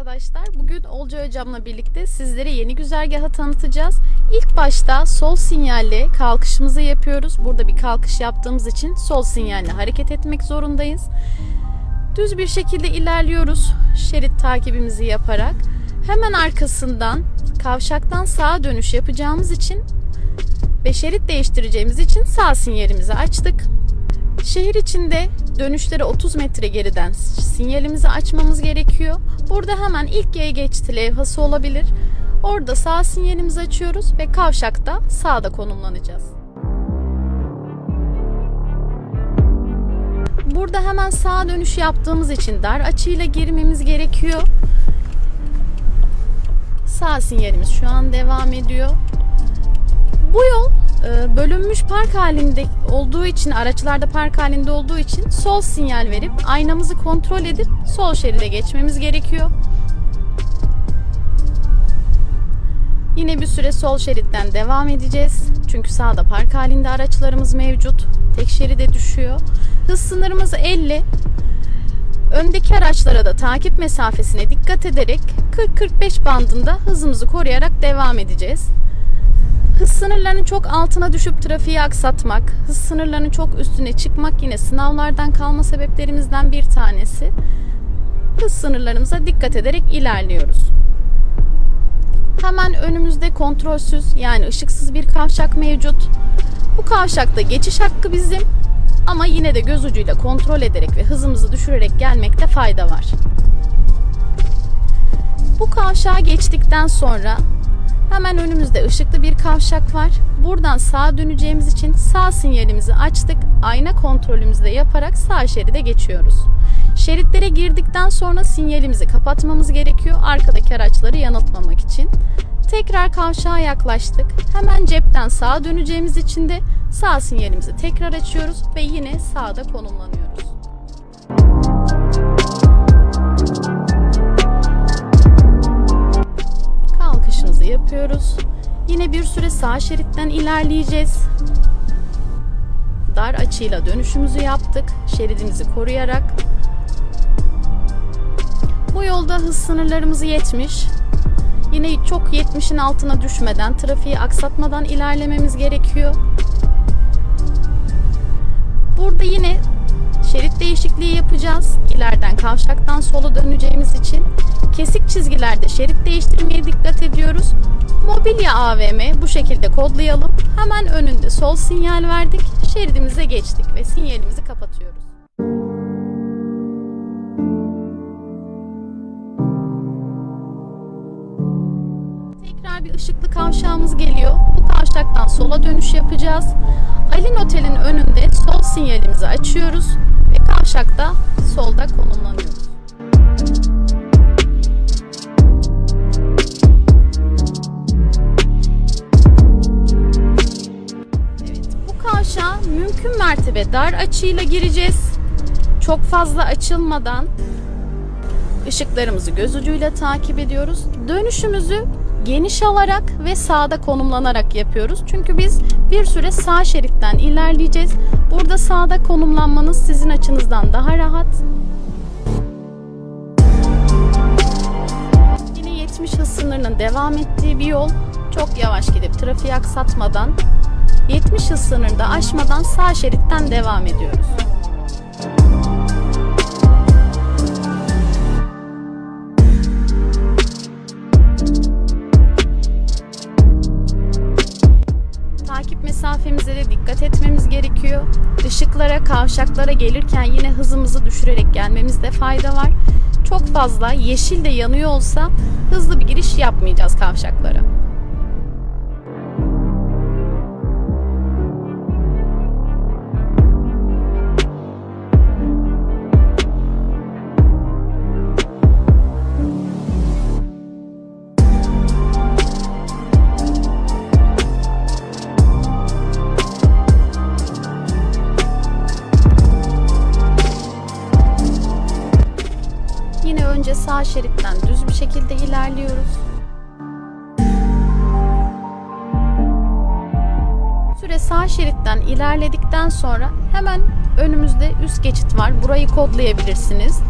arkadaşlar. Bugün Olca Hocam'la birlikte sizlere yeni güzergahı tanıtacağız. İlk başta sol sinyalli kalkışımızı yapıyoruz. Burada bir kalkış yaptığımız için sol sinyalle hareket etmek zorundayız. Düz bir şekilde ilerliyoruz şerit takibimizi yaparak. Hemen arkasından kavşaktan sağa dönüş yapacağımız için ve şerit değiştireceğimiz için sağ sinyalimizi açtık. Şehir içinde dönüşlere 30 metre geriden sinyalimizi açmamız gerekiyor. Burada hemen ilk yaya geçti levhası olabilir. Orada sağ sinyalimizi açıyoruz ve kavşakta sağda konumlanacağız. Burada hemen sağa dönüş yaptığımız için dar açıyla girmemiz gerekiyor. Sağ sinyalimiz şu an devam ediyor. Bu yol bölünmüş park halinde olduğu için araçlarda park halinde olduğu için sol sinyal verip aynamızı kontrol edip sol şeride geçmemiz gerekiyor. Yine bir süre sol şeritten devam edeceğiz. Çünkü sağda park halinde araçlarımız mevcut. Tek şeride düşüyor. Hız sınırımız 50. Öndeki araçlara da takip mesafesine dikkat ederek 40-45 bandında hızımızı koruyarak devam edeceğiz. Hız sınırlarının çok altına düşüp trafiği aksatmak, hız sınırlarının çok üstüne çıkmak yine sınavlardan kalma sebeplerimizden bir tanesi. Hız sınırlarımıza dikkat ederek ilerliyoruz. Hemen önümüzde kontrolsüz yani ışıksız bir kavşak mevcut. Bu kavşakta geçiş hakkı bizim ama yine de göz ucuyla kontrol ederek ve hızımızı düşürerek gelmekte fayda var. Bu kavşağı geçtikten sonra Hemen önümüzde ışıklı bir kavşak var. Buradan sağa döneceğimiz için sağ sinyalimizi açtık. Ayna kontrolümüzü de yaparak sağ şeride geçiyoruz. Şeritlere girdikten sonra sinyalimizi kapatmamız gerekiyor arkadaki araçları yanıltmamak için. Tekrar kavşağa yaklaştık. Hemen cepten sağa döneceğimiz için de sağ sinyalimizi tekrar açıyoruz ve yine sağda konumlanıyoruz. Yapıyoruz. Yine bir süre sağ şeritten ilerleyeceğiz. Dar açıyla dönüşümüzü yaptık. Şeridimizi koruyarak. Bu yolda hız sınırlarımızı 70. Yine çok 70'in altına düşmeden, trafiği aksatmadan ilerlememiz gerekiyor. Burada yine şerit değişikliği yapacağız. İleriden kavşaktan sola döneceğimiz için kesik çizgilerde şerit değiştirmeye dikkat ediyoruz. Mobilya AVM bu şekilde kodlayalım. Hemen önünde sol sinyal verdik. Şeridimize geçtik ve sinyalimizi kapatıyoruz. Tekrar bir ışıklı kavşağımız geliyor. Bu kavşaktan sola dönüş yapacağız. Alin Otel'in önünde sol sinyalimizi açıyoruz kavşakta solda konumlanıyoruz. Evet, bu kavşağa mümkün mertebe dar açıyla gireceğiz. Çok fazla açılmadan ışıklarımızı göz ucuyla takip ediyoruz. Dönüşümüzü geniş alarak ve sağda konumlanarak yapıyoruz. Çünkü biz bir süre sağ şeritten ilerleyeceğiz. Burada sağda konumlanmanız sizin açınızdan daha rahat. Yine 70 hız sınırının devam ettiği bir yol. Çok yavaş gidip trafiği aksatmadan 70 hız sınırını da aşmadan sağ şeritten devam ediyoruz. Kavşaklara gelirken yine hızımızı düşürerek gelmemizde fayda var. Çok fazla yeşil de yanıyor olsa hızlı bir giriş yapmayacağız kavşaklara. Süre sağ şeritten ilerledikten sonra hemen önümüzde üst geçit var. Burayı kodlayabilirsiniz.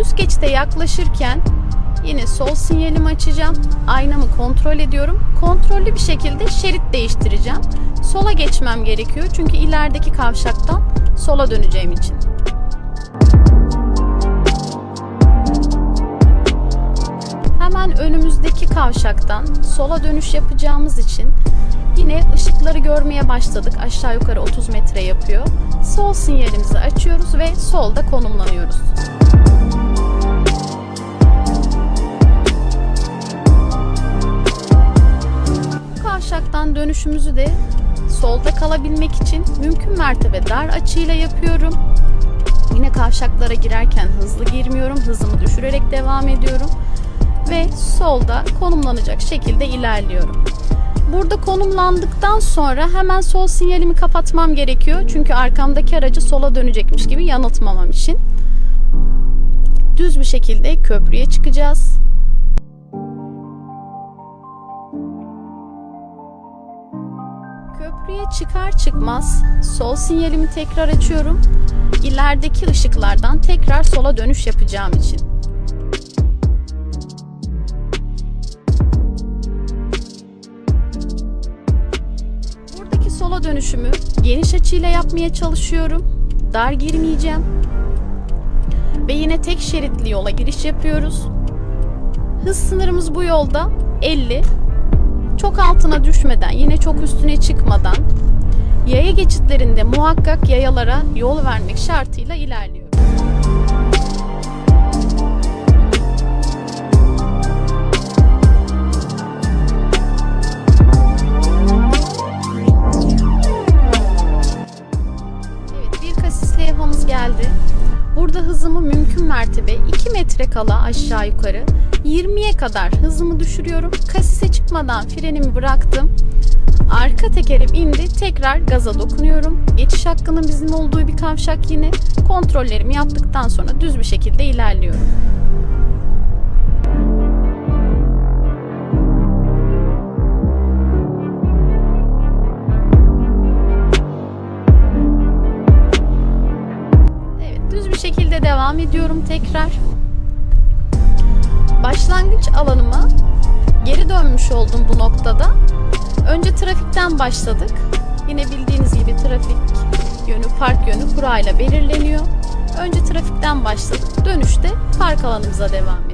Üst geçite yaklaşırken Yine sol sinyalimi açacağım. Aynamı kontrol ediyorum. Kontrollü bir şekilde şerit değiştireceğim. Sola geçmem gerekiyor çünkü ilerideki kavşaktan sola döneceğim için. Hemen önümüzdeki kavşaktan sola dönüş yapacağımız için yine ışıkları görmeye başladık. Aşağı yukarı 30 metre yapıyor. Sol sinyalimizi açıyoruz ve solda konumlanıyoruz. Kavşaktan dönüşümüzü de solda kalabilmek için mümkün mertebe dar açıyla yapıyorum. Yine kavşaklara girerken hızlı girmiyorum. Hızımı düşürerek devam ediyorum. Ve solda konumlanacak şekilde ilerliyorum. Burada konumlandıktan sonra hemen sol sinyalimi kapatmam gerekiyor. Çünkü arkamdaki aracı sola dönecekmiş gibi yanıltmamam için. Düz bir şekilde köprüye çıkacağız. Köprüye çıkar çıkmaz sol sinyalimi tekrar açıyorum. İlerideki ışıklardan tekrar sola dönüş yapacağım için. Sola dönüşümü geniş açıyla yapmaya çalışıyorum. Dar girmeyeceğim. Ve yine tek şeritli yola giriş yapıyoruz. Hız sınırımız bu yolda 50. Çok altına düşmeden, yine çok üstüne çıkmadan yaya geçitlerinde muhakkak yayalara yol vermek şartıyla ilerliyorum. Metre kala aşağı yukarı 20'ye kadar hızımı düşürüyorum. Kasise çıkmadan frenimi bıraktım. Arka tekerim indi. Tekrar gaza dokunuyorum. Geçiş hakkının bizim olduğu bir kavşak yine. Kontrollerimi yaptıktan sonra düz bir şekilde ilerliyorum. Evet, düz bir şekilde devam ediyorum tekrar. Başlangıç alanıma geri dönmüş oldum bu noktada. Önce trafikten başladık. Yine bildiğiniz gibi trafik yönü, park yönü kurayla belirleniyor. Önce trafikten başladık. Dönüşte park alanımıza devam